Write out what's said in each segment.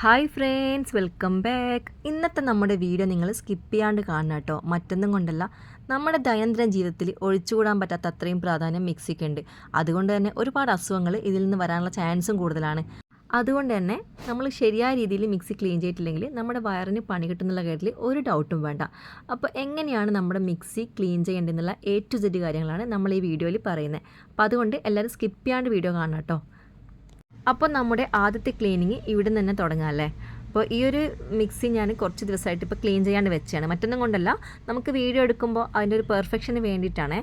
Hi friends welcome back. ഇന്നത്തെ നമ്മുടെ video നിങ്ങൾ സ്കിപ്പ് ചെയ്യാണ്ട് കാണണം കേട്ടോ. മറ്റൊന്നും കൊണ്ടല്ല നമ്മുടെ ദൈനംദിന ജീവിതത്തിൽ ഒഴിച്ചുകൂടാൻ പറ്റാത്ത അത്രയും പ്രാധാന്യം മിക്സിക്ക് ഉണ്ട്. അതുകൊണ്ട് തന്നെ ഒരുപാട് അസുഖങ്ങൾ ഇതിൽ നിന്ന് വരാനുള്ള ചാൻസും കൂടുതലാണ്. അതുകൊണ്ട് തന്നെ നമ്മൾ ശരിയായ രീതിയിൽ മിക്സി ക്ലീൻ ചെയ്തിട്ടില്ലെങ്കിൽ നമ്മുടെ വയറിന് പണി കിട്ടുന്നുള്ള കാര്യത്തിൽ ഒരു ഡൗട്ടും വേണ്ട. അപ്പോൾ എങ്ങനെയാണ് നമ്മുടെ മിക്സി ക്ലീൻ ചെയ്യേണ്ടതെന്നുള്ള എ ടു സെഡ് കാര്യങ്ങളാണ് നമ്മൾ ഈ വീഡിയോയിൽ പറയുന്നത്. അപ്പോൾ അതുകൊണ്ട് എല്ലാവരും സ്കിപ്പ് ചെയ്യാണ്ട് വീഡിയോ കാണണം കേട്ടോ. അപ്പോൾ നമ്മുടെ ആദ്യത്തെ ക്ലീനിങ് ഇവിടെ നിന്ന് തന്നെ തുടങ്ങാം അല്ലേ? അപ്പോൾ ഈ ഒരു മിക്സി ഞാൻ കുറച്ച് ദിവസമായിട്ട് ഇപ്പോൾ ക്ലീൻ ചെയ്യാണ്ട് വെച്ചാണ് മറ്റൊന്നും കൊണ്ടല്ല നമുക്ക് വീഡിയോ എടുക്കുമ്പോൾ അതിന്റെ ഒരു പെർഫെക്ഷന് വേണ്ടിയിട്ടാണ്.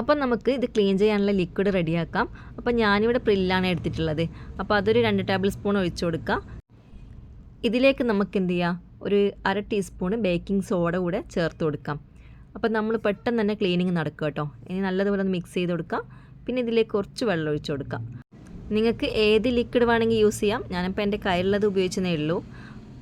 അപ്പോൾ നമുക്ക് ഇത് ക്ലീൻ ചെയ്യാനുള്ള ലിക്വിഡ് റെഡിയാക്കാം അപ്പോൾ ഞാനിവിടെ പ്രില്ലാണ് എടുത്തിട്ടുള്ളത്. അപ്പോൾ അതൊരു രണ്ട് ടേബിൾ സ്പൂൺ ഒഴിച്ചു കൊടുക്കാം. ഇതിലേക്ക് നമുക്ക് എന്ത് ചെയ്യാം? ഒരു അര ടീസ്പൂണ് ബേക്കിംഗ് സോഡ കൂടെ ചേർത്ത് കൊടുക്കാം. അപ്പോൾ നമ്മൾ പെട്ടെന്ന് തന്നെ ക്ലീനിങ് നടക്കുക കേട്ടോ. ഇനി നല്ലതുപോലെ ഒന്ന് മിക്സ് ചെയ്ത് കൊടുക്കാം. പിന്നെ ഇതിലേക്ക് കുറച്ച് വെള്ളം ഒഴിച്ചു കൊടുക്കാം. നിങ്ങൾക്ക് ഏത് ലിക്വിഡ് വേണമെങ്കിൽ യൂസ് ചെയ്യാം. ഞാനിപ്പോൾ എന്റെ കയ്യിലുള്ളത് ഉപയോഗിച്ചതേ ഉള്ളൂ.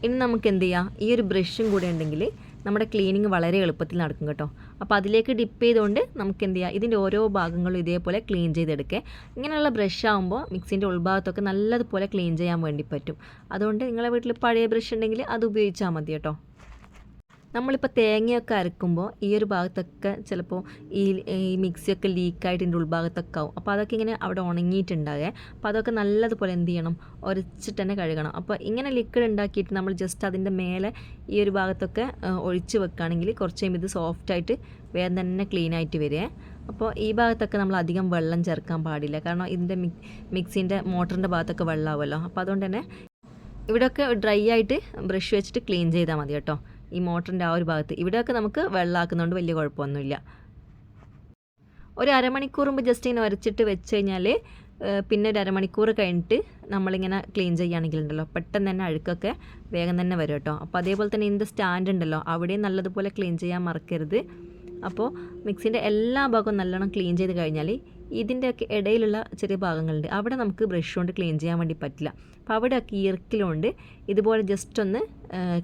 ഇനി നമുക്ക് എന്ത് ചെയ്യാം? ഈ ഒരു ബ്രഷും കൂടെ ഉണ്ടെങ്കിൽ നമ്മുടെ ക്ലീനിങ് വളരെ എളുപ്പത്തിൽ നടക്കും കേട്ടോ. അപ്പോൾ അതിലേക്ക് ഡിപ്പ് ചെയ്തുകൊണ്ട് നമുക്ക് എന്ത് ചെയ്യാം? ഇതിന്റെ ഓരോ ഭാഗങ്ങളും ഇതേപോലെ ക്ലീൻ ചെയ്തെടുക്കുക ഇങ്ങനെയുള്ള ബ്രഷ് ആകുമ്പോൾ മിക്സിന്റെ ഉൾഭാഗത്തൊക്കെ നല്ലതുപോലെ ക്ലീൻ ചെയ്യാൻ വേണ്ടി പറ്റും. അതുകൊണ്ട് നിങ്ങളുടെ വീട്ടിൽ പഴയ ബ്രഷ് ഉണ്ടെങ്കിൽ അത് ഉപയോഗിച്ചാൽ മതി കേട്ടോ. നമ്മളിപ്പോൾ തേങ്ങയൊക്കെ അരക്കുമ്പോൾ ഈ ഒരു ഭാഗത്തൊക്കെ ചിലപ്പോൾ ഈ ഈ മിക്സിയൊക്കെ ലീക്കായിട്ട് ഇതിന്റെ ഉൾഭാഗത്തൊക്കെ ആവും. അപ്പോൾ അതൊക്കെ ഇങ്ങനെ അവിടെ ഉണങ്ങിയിട്ടുണ്ടാകേ അപ്പോൾ അതൊക്കെ നല്ലതുപോലെ എന്ത് ചെയ്യണം? ഒരച്ചിട്ട് തന്നെ കഴുകണം. അപ്പോൾ ഇങ്ങനെ ലിക്വിഡ് ഉണ്ടാക്കിയിട്ട് നമ്മൾ ജസ്റ്റ് അതിന്റെ മേലെ ഈ ഒരു ഭാഗത്തൊക്കെ ഒഴിച്ച് വെക്കുകയാണെങ്കിൽ കുറച്ച് കഴിയുമ്പോൾ ഇത് സോഫ്റ്റായിട്ട് വേഗം തന്നെ ക്ലീൻ ആയിട്ട് വരിക. അപ്പോൾ ഈ ഭാഗത്തൊക്കെ നമ്മൾ അധികം വെള്ളം ചേർക്കാൻ പാടില്ല. കാരണം ഇതിന്റെ മിക്സിന്റെ മോട്ടറിന്റെ ഭാഗത്തൊക്കെ വെള്ളമാവുമല്ലോ അപ്പോൾ അതുകൊണ്ട് തന്നെ ഇവിടെയൊക്കെ ഡ്രൈ ആയിട്ട് ബ്രഷ് വെച്ചിട്ട് ക്ലീൻ ചെയ്താൽ മതി കേട്ടോ. ഈ മോട്ടറിന്റെ ആ ഒരു ഭാഗത്ത്. ഇവിടെയൊക്കെ നമുക്ക് വെള്ളമാക്കുന്നതുകൊണ്ട് വലിയ കുഴപ്പമൊന്നുമില്ല ഒരു അരമണിക്കൂർ മുമ്പ് ജസ്റ്റ് ഇങ്ങനെ വരച്ചിട്ട് വെച്ച് കഴിഞ്ഞാൽ പിന്നെ ഒരു അരമണിക്കൂർ കഴിഞ്ഞിട്ട് നമ്മളിങ്ങനെ ക്ലീൻ ചെയ്യുകയാണെങ്കിൽ ഉണ്ടല്ലോ പെട്ടെന്ന് തന്നെ അഴുക്കൊക്കെ വേഗം തന്നെ വരും കേട്ടോ. അപ്പോൾ അതേപോലെ തന്നെ ഇതിന്റെ സ്റ്റാൻഡ് ഉണ്ടല്ലോ അവിടെയും നല്ലതുപോലെ ക്ലീൻ ചെയ്യാൻ മറക്കരുത്. അപ്പോൾ മിക്സിന്റെ എല്ലാ ഭാഗവും നല്ലോണം ക്ലീൻ ചെയ്ത് കഴിഞ്ഞാൽ ഇതിന്റെയൊക്കെ ഇടയിലുള്ള ചെറിയ ഭാഗങ്ങളുണ്ട്. അവിടെ നമുക്ക് ബ്രഷ് കൊണ്ട് ക്ലീൻ ചെയ്യാൻ വേണ്ടി പറ്റില്ല. അപ്പോൾ അവിടെയൊക്കെ ഈർക്കിലുണ്ട് ഇതുപോലെ ജസ്റ്റ് ഒന്ന്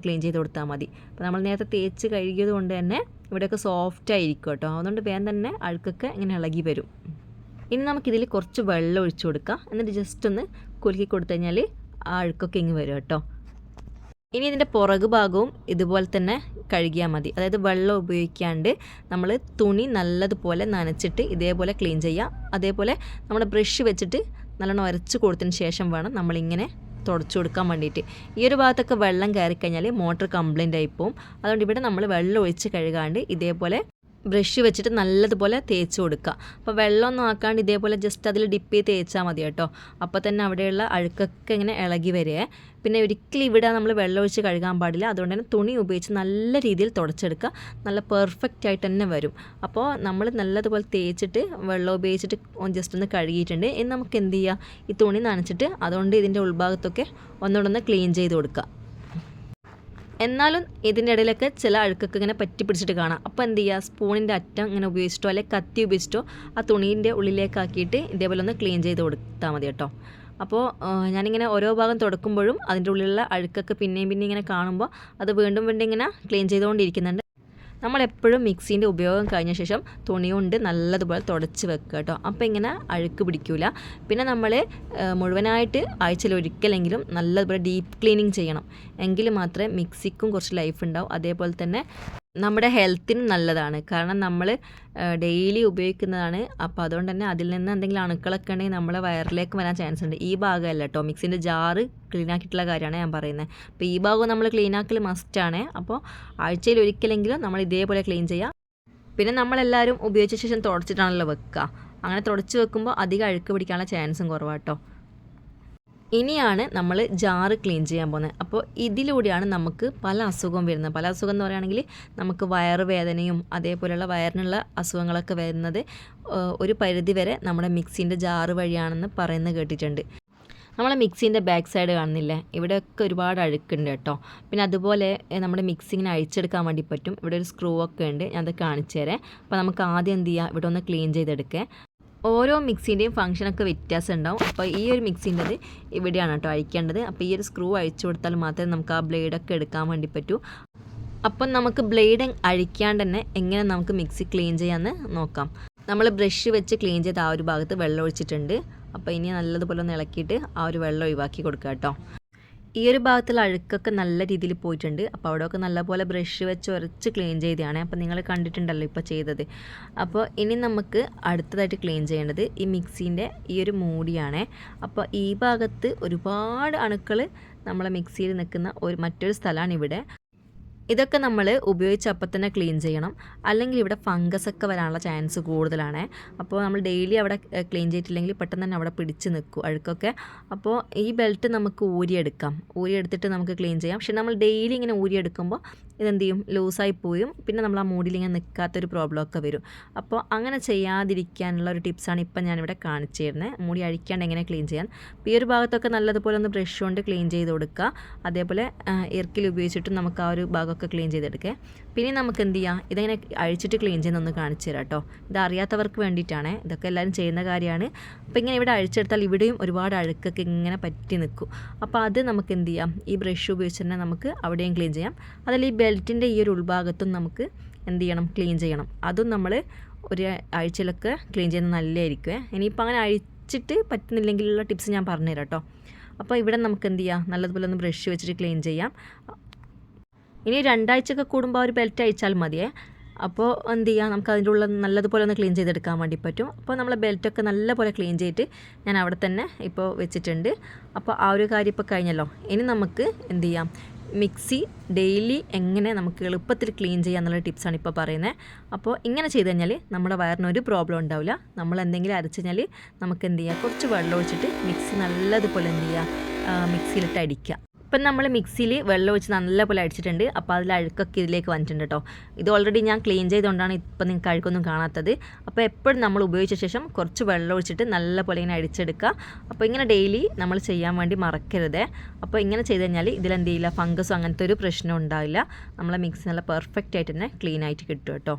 ക്ലീൻ ചെയ്ത് കൊടുത്താൽ മതി. അപ്പോൾ നമ്മൾ നേരത്തെ തേച്ച് കഴുകിയത് കൊണ്ട് തന്നെ ഇവിടെയൊക്കെ സോഫ്റ്റ് ആയിരിക്കും കേട്ടോ. അതുകൊണ്ട് വേഗം തന്നെ അഴുക്കൊക്കെ ഇങ്ങനെ ഇളകി വരും. ഇനി നമുക്കിതിൽ കുറച്ച് വെള്ളം ഒഴിച്ചു കൊടുക്കാം. എന്നിട്ട് ജസ്റ്റ് ഒന്ന് കുലുക്കി കൊടുത്തു കഴിഞ്ഞാൽ ആ അഴുക്കൊക്കെ ഇങ്ങ് വരും കേട്ടോ. ഇനി ഇതിന്റെ പുറകു ഭാഗവും ഇതുപോലെ തന്നെ കഴുകിയാൽ മതി. അതായത് വെള്ളം ഉപയോഗിക്കാണ്ട് നമ്മൾ തുണി നല്ലതുപോലെ നനച്ചിട്ട് ഇതേപോലെ ക്ലീൻ ചെയ്യുക അതേപോലെ നമ്മൾ ബ്രഷ് വെച്ചിട്ട് നല്ലോണം ഉരച്ച് കൊടുത്തതിന് ശേഷം വേണം നമ്മളിങ്ങനെ തുടച്ചു കൊടുക്കാൻ വേണ്ടിയിട്ട്. ഈ ഒരു ഭാഗത്തൊക്കെ വെള്ളം കയറി കഴിഞ്ഞാൽ മോട്ടർ കംപ്ലൈന്റ് ആയിപ്പോവും അതുകൊണ്ട് ഇവിടെ നമ്മൾ വെള്ളം ഒഴിച്ച് കഴുകാണ്ട് ഇതേപോലെ ബ്രഷ് വെച്ചിട്ട് നല്ലതുപോലെ തേച്ച് കൊടുക്കുക. അപ്പോൾ വെള്ളമൊന്നും ആക്കാണ്ട് ഇതേപോലെ ജസ്റ്റ് അതിൽ ഡിപ്പ് ചെയ്ത് തേച്ചാൽ മതി കേട്ടോ. അപ്പോൾ തന്നെ അവിടെയുള്ള അഴുക്കൊക്കെ ഇങ്ങനെ ഇളകി വരെ പിന്നെ ഒരിക്കലും ഇവിടെ നമ്മൾ വെള്ളം ഒഴിച്ച് കഴുകാൻ പാടില്ല. അതുകൊണ്ട് തന്നെ തുണി ഉപയോഗിച്ച് നല്ല രീതിയിൽ തുടച്ചെടുക്കുക. നല്ല പെർഫെക്റ്റ് ആയിട്ട് തന്നെ വരും. അപ്പോൾ നമ്മൾ നല്ലതുപോലെ തേച്ചിട്ട് വെള്ളം ഉപയോഗിച്ചിട്ട് ജസ്റ്റ് ഒന്ന് കഴുകിയിട്ടുണ്ട്. ഇനി നമുക്ക് എന്ത് ചെയ്യുക ഈ തുണി നനച്ചിട്ട് അതുകൊണ്ട് ഇതിന്റെ ഉൾഭാഗത്തൊക്കെ ഒന്നുകൂടെ ഒന്ന് ക്ലീൻ ചെയ്ത് കൊടുക്കുക. എന്നാലും ഇതിന്റെ ഇടയിലൊക്കെ ചില അഴുക്കൊക്കെ ഇങ്ങനെ പറ്റി പിടിച്ചിട്ട് കാണാം. അപ്പോൾ എന്ത് ചെയ്യുക സ്പൂണിന്റെ അറ്റം ഇങ്ങനെ ഉപയോഗിച്ചിട്ടോ അല്ലെങ്കിൽ കത്തി ഉപയോഗിച്ചിട്ടോ ആ തുണീന്റെ ഉള്ളിലേക്കാക്കിയിട്ട് ഇതേപോലെ ഒന്ന് ക്ലീൻ ചെയ്ത് കൊടുത്താൽ മതി കേട്ടോ. അപ്പോൾ ഞാനിങ്ങനെ ഓരോ ഭാഗം തുടക്കുമ്പോഴും അതിന്റെ ഉള്ളിലുള്ള അഴുക്കൊക്കെ പിന്നെയും പിന്നെയും ഇങ്ങനെ കാണുമ്പോൾ അത് വീണ്ടും വീണ്ടും ഇങ്ങനെ ക്ലീൻ ചെയ്തുകൊണ്ടിരിക്കുന്നുണ്ട്. നമ്മളെപ്പോഴും മിക്സീന്റെ ഉപയോഗം കഴിഞ്ഞ ശേഷം തുണി കൊണ്ട് നല്ലതുപോലെ തുടച്ച് വെക്കുക കേട്ടോ. അപ്പോൾ ഇങ്ങനെ അഴുക്ക് പിടിക്കില്ല പിന്നെ നമ്മൾ മുഴുവനായിട്ട് ആഴ്ചയിൽ ഒരിക്കലെങ്കിലും നല്ലതുപോലെ ഡീപ്പ് ക്ലീനിങ് ചെയ്യണം. എങ്കിൽ മാത്രമേ മിക്സിക്കും കുറച്ച് ലൈഫ് ഉണ്ടാവും. അതേപോലെ തന്നെ നമ്മുടെ ഹെൽത്തിന് നല്ലതാണ്. കാരണം നമ്മൾ ഡെയിലി ഉപയോഗിക്കുന്നതാണ്. അപ്പോൾ അതുകൊണ്ട് തന്നെ അതിൽ നിന്ന് എന്തെങ്കിലും അണുക്കളൊക്കെ ഉണ്ടെങ്കിൽ നമ്മളെ വയറിലേക്ക് വരാൻ ചാൻസ് ഉണ്ട്. ഈ ഭാഗമല്ല കേട്ടോ. മിക്സിന്റെ ജാറ് ക്ലീൻ ആക്കിയിട്ടുള്ള കാര്യമാണ് ഞാൻ പറയുന്നത്. അപ്പോൾ ഈ ഭാഗവും നമ്മൾ ക്ലീൻ ആക്കൽ മസ്റ്റാണ് അപ്പോൾ ആഴ്ചയിൽ ഒരിക്കലെങ്കിലും നമ്മൾ ഇതേപോലെ ക്ലീൻ ചെയ്യുക. പിന്നെ നമ്മളെല്ലാവരും ഉപയോഗിച്ച ശേഷം തുടച്ചിട്ടാണല്ലോ വെക്കുക. അങ്ങനെ തുടച്ച് വെക്കുമ്പോൾ അധികം അഴുക്ക് പിടിക്കാനുള്ള ചാൻസും കുറവാട്ടോ ഇനിയാണ് നമ്മൾ ജാറ് ക്ലീൻ ചെയ്യാൻ പോകുന്നത്. അപ്പോൾ ഇതിലൂടെയാണ് നമുക്ക് പല അസുഖം വരുന്നത്. പല അസുഖം എന്ന് പറയുകയാണെങ്കിൽ നമുക്ക് വയറുവേദനയും അതേപോലെയുള്ള വയറിനുള്ള അസുഖങ്ങളൊക്കെ വരുന്നത് ഒരു പരിധി വരെ നമ്മുടെ മിക്സിന്റെ ജാറ് വഴിയാണെന്ന് പറയുന്നത് കേട്ടിട്ടുണ്ട്. നമ്മളെ മിക്സിന്റെ ബാക്ക് സൈഡ് കാണുന്നില്ലേ? ഇവിടെയൊക്കെ ഒരുപാട് അഴുക്കുണ്ട് കേട്ടോ. പിന്നെ അതുപോലെ നമ്മുടെ മിക്സിങ്ങിനെ അഴിച്ചെടുക്കാൻ വേണ്ടി പറ്റും. ഇവിടെ ഒരു സ്ക്രൂ ഒക്കെ ഉണ്ട്. ഞാൻ അത് കാണിച്ചു തരാം അപ്പോൾ നമുക്ക് ആദ്യം എന്ത് ചെയ്യുക? ഇവിടെ ഒന്ന് ക്ലീൻ ചെയ്തെടുക്കുക. ഓരോ മിക്സിന്റെയും ഫംഗ്ഷനൊക്കെ വ്യത്യാസം ഉണ്ടാവും അപ്പോൾ ഈ ഒരു മിക്സിന്റെത് ഇവിടെയാണ് കേട്ടോ അഴിക്കേണ്ടത്. അപ്പോൾ ഈ ഒരു സ്ക്രൂ അഴിച്ചു കൊടുത്താൽ മാത്രമേ നമുക്ക് ആ ബ്ലേഡൊക്കെ എടുക്കാൻ വേണ്ടി പറ്റൂ. അപ്പം നമുക്ക് ബ്ലേഡ് അഴിക്കാണ്ട് തന്നെ എങ്ങനെ നമുക്ക് മിക്സി ക്ലീൻ ചെയ്യാമെന്ന് നോക്കാം. നമ്മൾ ബ്രഷ് വെച്ച് ക്ലീൻ ചെയ്ത് ആ ഒരു ഭാഗത്ത് വെള്ളം ഒഴിച്ചിട്ടുണ്ട്. അപ്പോൾ ഇനി നല്ലതുപോലെ ഒന്ന് ഇളക്കിയിട്ട് ആ ഒരു വെള്ളം ഒഴിവാക്കി കൊടുക്കുക കേട്ടോ. ഈ ഒരു ഭാഗത്തുള്ള അഴുക്കൊക്കെ നല്ല രീതിയിൽ പോയിട്ടുണ്ട്. അപ്പോൾ അവിടെയൊക്കെ നല്ലപോലെ ബ്രഷ് വെച്ച് ഉരച്ച് ക്ലീൻ ചെയ്തതാണ്. അപ്പോൾ നിങ്ങൾ കണ്ടിട്ടുണ്ടല്ലോ ഇപ്പോൾ ചെയ്തത്. അപ്പോൾ ഇനി നമുക്ക് അടുത്തതായിട്ട് ക്ലീൻ ചെയ്യേണ്ടത് ഈ മിക്സീന്റെ ഈ ഒരു മൂടിയാണ്. അപ്പോൾ ഈ ഭാഗത്ത് ഒരുപാട് അണുക്കൾ നമ്മളെ മിക്സിയിൽ നിൽക്കുന്ന ഒരു മറ്റൊരു സ്ഥലമാണ് ഇവിടെ. ഇതൊക്കെ നമ്മൾ ഉപയോഗിച്ച് അപ്പം തന്നെ ക്ലീൻ ചെയ്യണം. അല്ലെങ്കിൽ ഇവിടെ ഫംഗസ് ഒക്കെ വരാനുള്ള ചാൻസ് കൂടുതലാണ്. അപ്പോൾ നമ്മൾ ഡെയിലി അവിടെ ക്ലീൻ ചെയ്തിട്ടില്ലെങ്കിൽ പെട്ടെന്ന് തന്നെ അവിടെ പിടിച്ച് നിൽക്കും അഴുക്കൊക്കെ. അപ്പോൾ ഈ ബെൽറ്റ് നമുക്ക് ഊരിയെടുക്കാം. ഊരിയെടുത്തിട്ട് നമുക്ക് ക്ലീൻ ചെയ്യാം. പക്ഷെ നമ്മൾ ഡെയിലി ഇങ്ങനെ ഊരിയെടുക്കുമ്പോൾ ഇതെന്ത് ചെയ്യും ലൂസായി പോയും. പിന്നെ നമ്മൾ ആ മൂടിയിൽ ഇങ്ങനെ നിൽക്കാത്തൊരു പ്രോബ്ലം ഒക്കെ വരും. അപ്പോൾ അങ്ങനെ ചെയ്യാതിരിക്കാനുള്ള ഒരു ടിപ്സാണ് ഇപ്പം ഞാനിവിടെ കാണിച്ചു തരുന്നത് മൂടി അഴിക്കാണ്ട് എങ്ങനെ ക്ലീൻ ചെയ്യാൻ. ഈ ഒരു ഭാഗത്തൊക്കെ നല്ലതുപോലെ ഒന്ന് ബ്രഷ് കൊണ്ട് ക്ലീൻ ചെയ്ത് കൊടുക്കുക. അതേപോലെ ഇറക്കിൽ ഉപയോഗിച്ചിട്ട് നമുക്ക് ആ ഒരു ഭാഗമൊക്കെ ക്ലീൻ ചെയ്തെടുക്കുക. പിന്നെ നമുക്ക് എന്ത് ചെയ്യാം? ഇതെങ്ങനെ അഴിച്ചിട്ട് ക്ലീൻ ചെയ്യുന്നൊന്ന് കാണിച്ചു തരാം കേട്ടോ ഇത് അറിയാത്തവർക്ക് വേണ്ടിയിട്ടാണ്. ഇതൊക്കെ എല്ലാവരും ചെയ്യുന്ന കാര്യമാണ്. അപ്പോൾ ഇങ്ങനെ ഇവിടെ അഴിച്ചെടുത്താൽ ഇവിടെയും ഒരുപാട് അഴുക്കൊക്കെ ഇങ്ങനെ പറ്റി നിൽക്കും. അപ്പോൾ അത് നമുക്ക് എന്ത് ചെയ്യാം? ഈ ബ്രഷ് ഉപയോഗിച്ച് തന്നെ നമുക്ക് അവിടെയും ക്ലീൻ ചെയ്യാം. അതല്ല ഈ ബെൽറ്റിന്റെ ഈ ഒരു ഉൾഭാഗത്തും നമുക്ക് എന്ത് ചെയ്യണം? ക്ലീൻ ചെയ്യണം. അതും നമ്മൾ ഒരു ആഴ്ചയിലൊക്കെ ക്ലീൻ ചെയ്യുന്നത് നല്ലതായിരിക്കുമേ ഇനിയിപ്പോൾ അങ്ങനെ അഴിച്ചിട്ട് പറ്റുന്നില്ലെങ്കിലുള്ള ടിപ്സ് ഞാൻ പറഞ്ഞുതരാം കേട്ടോ അപ്പോൾ ഇവിടെ നമുക്ക് എന്ത് ചെയ്യാം? നല്ലതുപോലെ ഒന്ന് ബ്രഷ് വെച്ചിട്ട് ക്ലീൻ ചെയ്യാം. ഇനി രണ്ടാഴ്ചയൊക്കെ കൂടുമ്പോൾ ഒരു ബെൽറ്റ് അയച്ചാൽ മതിയേ. അപ്പോൾ എന്ത് ചെയ്യുക നമുക്ക് അതിന്റെ ഉള്ളിൽ നല്ലതുപോലെ ഒന്ന് ക്ലീൻ ചെയ്തെടുക്കാൻ വേണ്ടി പറ്റും. അപ്പോൾ നമ്മളെ ബെൽറ്റൊക്കെ നല്ലപോലെ ക്ലീൻ ചെയ്തിട്ട് ഞാൻ അവിടെ തന്നെ ഇപ്പോൾ വെച്ചിട്ടുണ്ട്. അപ്പോൾ ആ ഒരു കാര്യം ഇപ്പോൾ കഴിഞ്ഞല്ലോ. ഇനി നമുക്ക് എന്ത് ചെയ്യാം? മിക്സി ഡെയിലി എങ്ങനെ നമുക്ക് എളുപ്പത്തിൽ ക്ലീൻ ചെയ്യാം എന്നുള്ള ടിപ്സാണ് ഇപ്പോൾ പറയുന്നത് അപ്പോൾ ഇങ്ങനെ ചെയ്ത് കഴിഞ്ഞാൽ നമ്മുടെ വയറിന് ഒരു പ്രോബ്ലം ഉണ്ടാവില്ല. നമ്മൾ എന്തെങ്കിലും അരച്ച് കഴിഞ്ഞാൽ നമുക്ക് എന്ത് ചെയ്യുക കുറച്ച് വെള്ളം ഒഴിച്ചിട്ട് മിക്സി നല്ലതുപോലെ എന്ത് ചെയ്യുക മിക്സിയിലിട്ട് അടിക്കുക ഇപ്പം നമ്മൾ മിക്സിയിൽ വെള്ളം ഒഴിച്ച് നല്ലപോലെ അടിച്ചിട്ടുണ്ട്. അപ്പോൾ അതിൽ അഴുക്കൊക്കെ ഇതിലേക്ക് വന്നിട്ടുണ്ട് കേട്ടോ ഇത് ഓൾറെഡി ഞാൻ ക്ലീൻ ചെയ്തുകൊണ്ടാണ് ഇപ്പം നിങ്ങൾക്ക് അഴുക്കൊന്നും കാണാത്തത്. അപ്പോൾ എപ്പോഴും നമ്മൾ ഉപയോഗിച്ച ശേഷം കുറച്ച് വെള്ളം ഒഴിച്ചിട്ട് നല്ലപോലെ ഇങ്ങനെ അടിച്ചെടുക്കുക. അപ്പോൾ ഇങ്ങനെ ഡെയിലി നമ്മൾ ചെയ്യാൻ വേണ്ടി മറക്കരുത്. അപ്പോൾ ഇങ്ങനെ ചെയ്ത് കഴിഞ്ഞാൽ ഇതിലെന്ത് ചെയ്യില്ല ഫംഗസും അങ്ങനത്തെ ഒരു പ്രശ്നം ഉണ്ടാവില്ല. നമ്മളെ മിക്സി നല്ല പെർഫെക്റ്റ് ആയിട്ട് തന്നെ ക്ലീൻ ആയിട്ട് കിട്ടും കേട്ടോ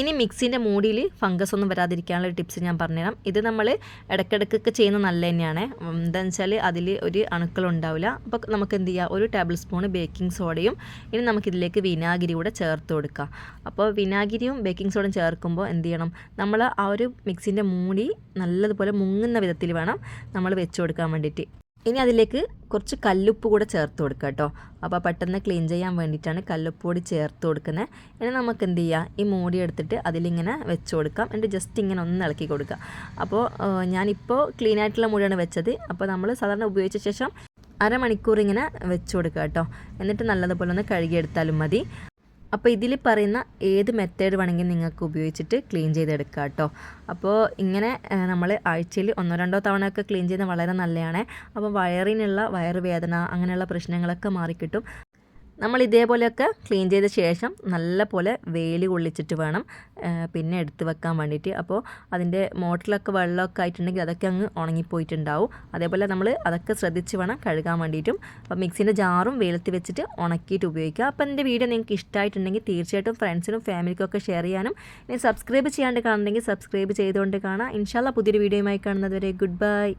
ഇനി മിക്സിന്റെ മൂടിയിൽ ഫംഗസ് ഒന്നും വരാതിരിക്കാനുള്ള ടിപ്സ് ഞാൻ പറഞ്ഞുതരാം. ഇത് നമ്മൾ ഇടയ്ക്കിടയ്ക്കൊക്കെ ചെയ്യുന്നത് നല്ല തന്നെയാണ്. എന്താണെന്ന് വെച്ചാൽ അതിൽ ഒരു അണുക്കളുണ്ടാവില്ല അപ്പോൾ നമുക്ക് എന്ത് ചെയ്യുക ഒരു ടേബിൾ സ്പൂൺ ബേക്കിംഗ് സോഡയും ഇനി നമുക്കിതിലേക്ക് വിനാഗിരി കൂടെ ചേർത്ത് കൊടുക്കാം. അപ്പോൾ വിനാഗിരിയും ബേക്കിംഗ് സോഡയും ചേർക്കുമ്പോൾ എന്ത് ചെയ്യണം? നമ്മൾ ആ ഒരു മിക്സിന്റെ മൂടി നല്ലതുപോലെ മുങ്ങുന്ന വിധത്തിൽ വേണം നമ്മൾ വെച്ച് കൊടുക്കാൻ വേണ്ടിയിട്ട്. ഇനി അതിലേക്ക് കുറച്ച് കല്ലുപ്പ് കൂടെ ചേർത്ത് കൊടുക്കുക കേട്ടോ. അപ്പോൾ പെട്ടെന്ന് ക്ലീൻ ചെയ്യാൻ വേണ്ടിയിട്ടാണ് കല്ലുപ്പ് കൂടി ചേർത്ത് കൊടുക്കുന്നത്. ഇനി നമുക്ക് എന്ത് ചെയ്യുക ഈ മൂടി എടുത്തിട്ട് അതിലിങ്ങനെ വെച്ച് കൊടുക്കാം. എന്നിട്ട് ജസ്റ്റ് ഇങ്ങനെ ഒന്ന് ഇളക്കി കൊടുക്കുക. അപ്പോൾ ഞാനിപ്പോൾ ക്ലീൻ ആയിട്ടുള്ള മൂടിയാണ് വെച്ചത്. അപ്പോൾ നമ്മൾ സാധാരണ ഉപയോഗിച്ച ശേഷം അരമണിക്കൂർ ഇങ്ങനെ വെച്ച് കൊടുക്കുക കേട്ടോ. എന്നിട്ട് നല്ലതുപോലെ ഒന്ന് കഴുകിയെടുത്താലും മതി. അപ്പോൾ ഇതിൽ പറയുന്ന ഏത് മെത്തേഡ് വേണമെങ്കിലും നിങ്ങൾക്ക് ഉപയോഗിച്ചിട്ട് ക്ലീൻ ചെയ്തെടുക്കുക കേട്ടോ. അപ്പോൾ ഇങ്ങനെ നമ്മൾ ആഴ്ചയിൽ ഒന്നോ രണ്ടോ തവണയൊക്കെ ക്ലീൻ ചെയ്യുന്നത് വളരെ നല്ലതാണ്. അപ്പോൾ വയറിനുള്ള വയറുവേദന അങ്ങനെയുള്ള പ്രശ്നങ്ങളൊക്കെ മാറിക്കിട്ടും. നമ്മൾ ഇതേപോലെയൊക്കെ ക്ലീൻ ചെയ്ത ശേഷം നല്ല പോലെ വേലി കൊള്ളിച്ചിട്ട് വേണം പിന്നെ എടുത്ത് വെക്കാൻ വേണ്ടിയിട്ട്. അപ്പോൾ അതിന്റെ മോട്ടറിലൊക്കെ വെള്ളമൊക്കെ ആയിട്ടുണ്ടെങ്കിൽ അതൊക്കെ അങ്ങ് ഉണങ്ങിപ്പോയിട്ടുണ്ടാവും. അതേപോലെ നമ്മൾ അതൊക്കെ ശ്രദ്ധിച്ച് വേണം കഴുകാൻ വേണ്ടിയിട്ടും. അപ്പോൾ മിക്സിന്റെ ജാറും വെയിലത്ത് വെച്ചിട്ട് ഉണക്കിയിട്ട് ഉപയോഗിക്കുക. അപ്പോൾ എന്റെ വീഡിയോ നിങ്ങൾക്ക് ഇഷ്ടമായിട്ടുണ്ടെങ്കിൽ തീർച്ചയായിട്ടും ഫ്രണ്ട്സിനും ഫാമിലിക്കൊക്കെ ഷെയർ ചെയ്യാനും. ഇനി സബ്സ്ക്രൈബ് ചെയ്യാണ്ട് കാണുന്നുണ്ടെങ്കിൽ സബ്സ്ക്രൈബ് ചെയ്തുകൊണ്ട് കാണാം. ഇൻഷാല്ല പുതിയൊരു വീഡിയോയുമായി കാണുന്നത് വരെ ഗുഡ് ബൈ.